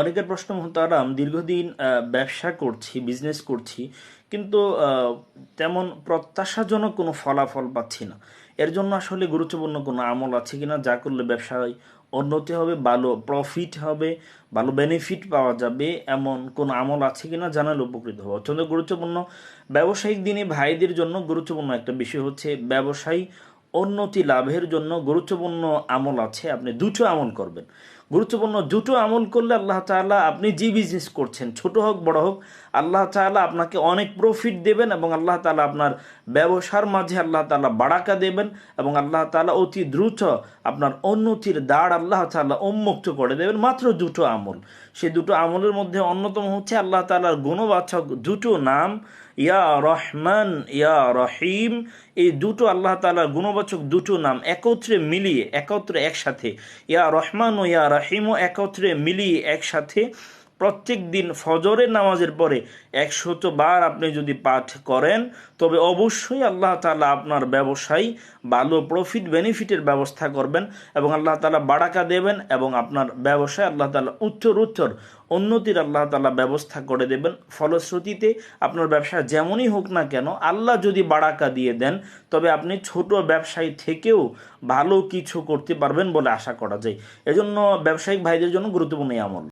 অনেকের প্রশ্ন, মহতারাম, দীর্ঘদিন ব্যবসা করছি বিজনেস করছি, কিন্তু তেমন প্রত্যাশাজনক কোনো ফলাফল পাচ্ছি না। এর জন্য আসলে গুরুত্বপূর্ণ কোনো আমল আছে কি না যা করলে ব্যবসায় উন্নতি হবে, ভালো প্রফিট হবে, ভালো বেনিফিট পাওয়া যাবে, এমন কোন আমল আছে কি না জানালে উপকৃত হবে। অত্যন্ত গুরুত্বপূর্ণ। ব্যবসায়িক দিনে ভাইদের জন্য গুরুত্বপূর্ণ একটা বিষয় হচ্ছে, ব্যবসায়ী উন্নতি লাভের জন্য গুরুত্বপূর্ণ আমল আছে, আপনি দুটো আমল করবেন। গুরুত্বপূর্ণ দুটো আমল করলে আল্লাহ তাআলা আপনি যে বিজনেস করছেন, ছোট হোক, বড় হোক, আল্লাহ তাআলা আপনাকে অনেক প্রফিট দেবেন এবং আল্লাহ তাআলা আপনার ব্যবসার মাঝে আল্লাহ তাআলা বাড়াকা দেবেন এবং আল্লাহ তাআলা অতি দ্রুত আপনার উন্নতির দাঁড় আল্লাহ তাআলা উন্মুক্ত করে দেবেন। মাত্র দুটো আমল। সেই দুটো আমলের মধ্যে অন্যতম হচ্ছে আল্লাহ তাআলার গুণবাচক দুটো নাম, ইয়া রহমান, ইয়া রহিম। এই দুটো আল্লাহ তাআলার গুণবাচক দুটো নাম একত্রে মিলিয়ে, একত্রে একসাথে, ইয়া রহমান ও ইয়া রহিমও একত্রে মিলিয়ে একসাথে প্রত্যেক দিন ফজরের নামাজের পরে একশত বার আপনি যদি পাঠ করেন, তবে অবশ্যই আল্লাহ তালা আপনার ব্যবসায় ভালো প্রফিট বেনিফিটের ব্যবস্থা করবেন এবং আল্লাহ তালা বাড়াকা দেবেন এবং আপনার ব্যবসায় আল্লাহ তালা উত্তর উত্তর উন্নতির আল্লাহ তালা ব্যবস্থা করে দেবেন। ফলশ্রুতিতে আপনার ব্যবসা যেমনই হোক না কেন, আল্লাহ যদি বাড়াকা দিয়ে দেন, তবে আপনি ছোট ব্যবসায়ী থেকেও ভালো কিছু করতে পারবেন বলে আশা করা যায়। এজন্য ব্যবসায়িক ভাইদের জন্য গুরুত্বপূর্ণ আমল।